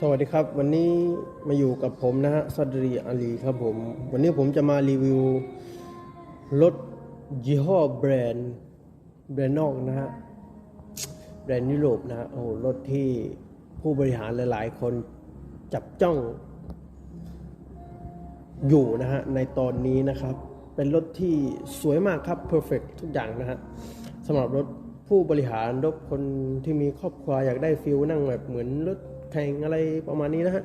สวัสดีครับ วันนี้มาอยู่กับผมนะฮะซัดรีอาลีครับผม วันนี้ผมจะมารีวิวรถยี่ห้อแบรนด์แบรนด์นอกนะฮะแบรนด์ยุโรปนะฮะโอ้รถที่ผู้บริหารหลาย ๆ คนจับจ้อง อยู่นะฮะในตอนนี้นะครับ เป็นรถที่สวยมากครับ perfect ทุกอย่างนะฮะสำหรับรถผู้บริหารรถคนที่มีครอบครัวอยากได้ฟิลนั่งแบบเหมือนรถ แข่งอะไรประมาณนี้นะฮะ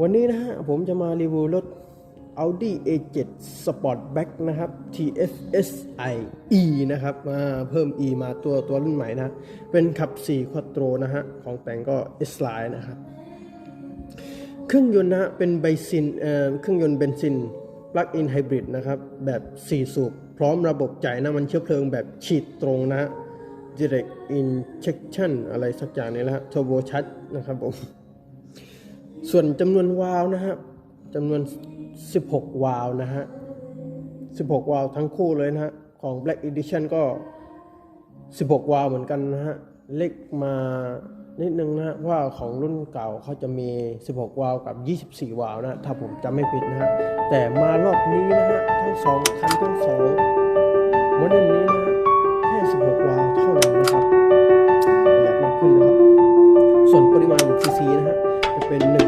วันนี้นะฮะ ผมจะมารีวิวรถ Audi A7 Sportback นะครับ TFSI E นะครับมาเพิ่ม E มาตัวตัวรุ่นใหม่นะ เป็นขับ4 Quattro นะฮะ ของแต่งก็ S-Line นะครับเครื่องยนต์นะเป็นไบซินเอ่อเครื่องยนต์เบนซิน plug-in hybrid นะครับ แบบ 4 สูบ พร้อมระบบจ่ายน้ำมันเชื้อเพลิงแบบฉีดตรงนะฮะ direct injection อะไรสักอย่างนี้นะฮะ turbo charge นะครับผม ส่วนจำนวนวาล์วนะฮะจำนวน 16 วาล์วนะฮะ 16 วาล์วทั้งคู่เลยนะฮะ ของ Black Edition ก็ 16 วาล์วเหมือนกันนะฮะ เล็กมานิดนึงนะฮะเพราะว่าของรุ่นเก่าเขาจะมี 16 วาล์วกับ 24 วาล์วนะ ถ้าผมจำไม่ผิดนะฮะ แต่มารอบนี้นะฮะ ทั้งสองคันทั้งสองโมเดลนี้นะฮะ แค่ 16 วาล์ว ริมาณ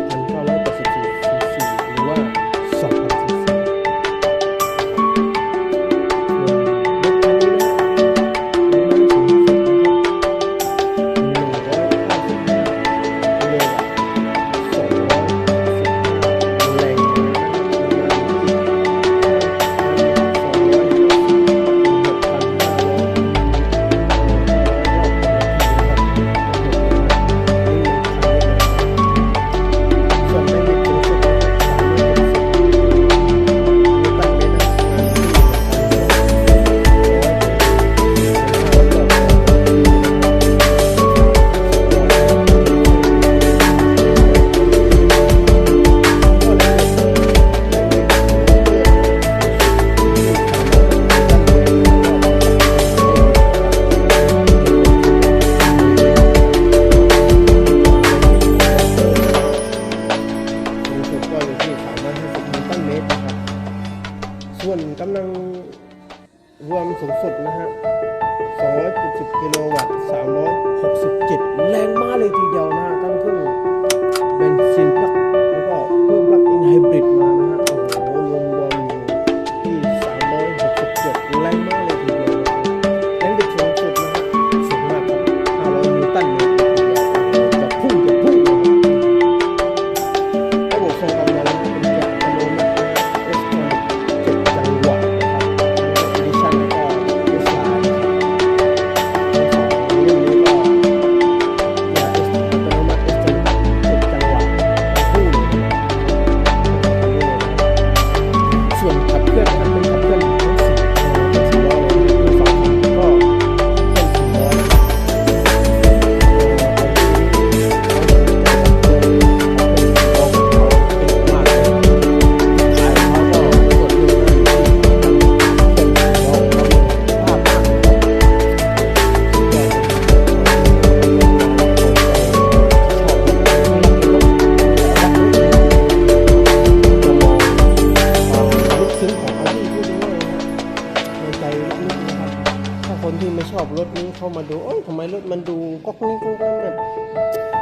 มาดูโอ้ยทำไมรถมันดูก๊อกนี้ก๊อกนั้นแบบ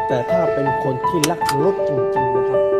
แต่ถ้าเป็นคนที่รักรถจริงๆนะครับ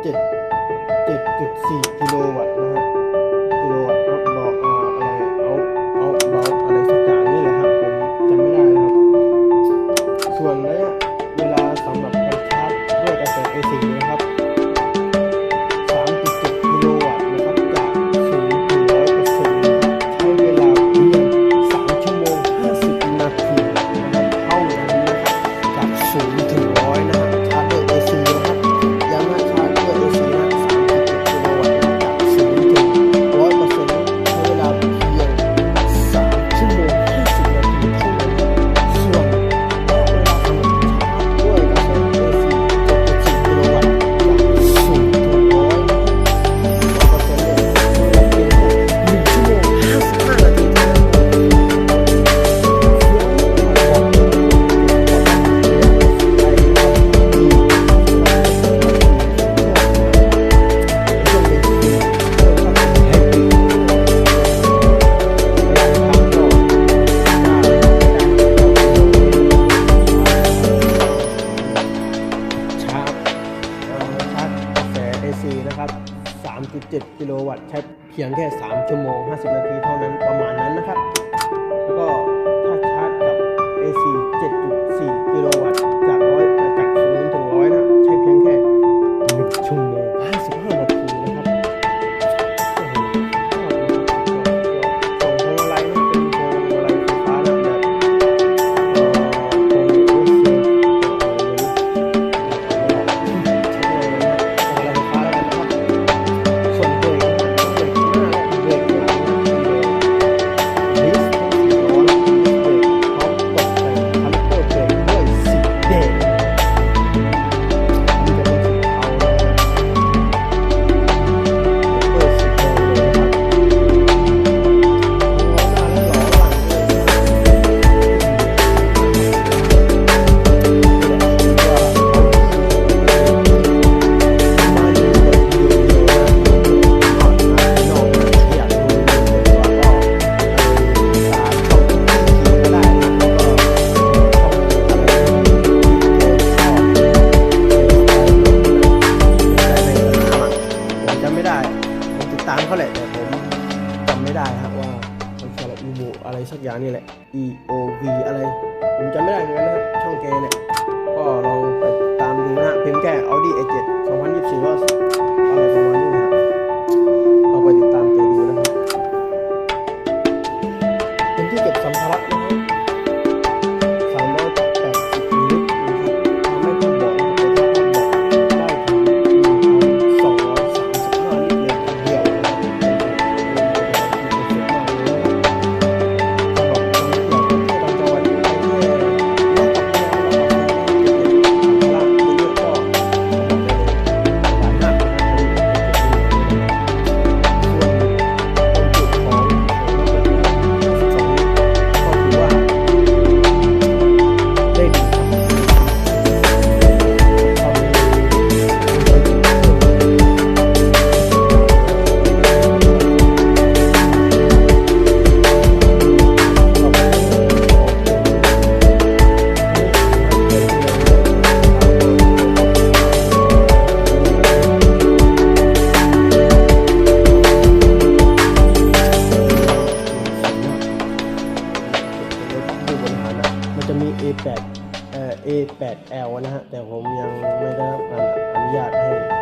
7.4 กิโลวัตต์ AC นะครับ 3.7 กิโลวัตต์ใช้เพียงแค่ 3 ชั่วโมง 50 นาทีเท่านั้นประมาณนั้นนะครับ แล้วก็ถ้าชาร์จกับ AC 7.4 กิโลวัตต์จากร้อยจากศูนย์ถึงร้อยนะ ใช้เพียงแค่ 1 ชั่วโมง ท่าไหร่แต่ผมจำไม่ได้ครับว่ามันคืออะไรอีโวอะไรสักอย่างนี่แหละ E O V อะไร ผมจำไม่ได้เหมือนกันนะช่องแกเนี่ย ก็ลองไปตามดูนะเพิ่มแค่ Audi A7 2024ก็อะไรประมาณ 8L นะฮะ แต่ผมยังไม่ได้รับอนุญาตให้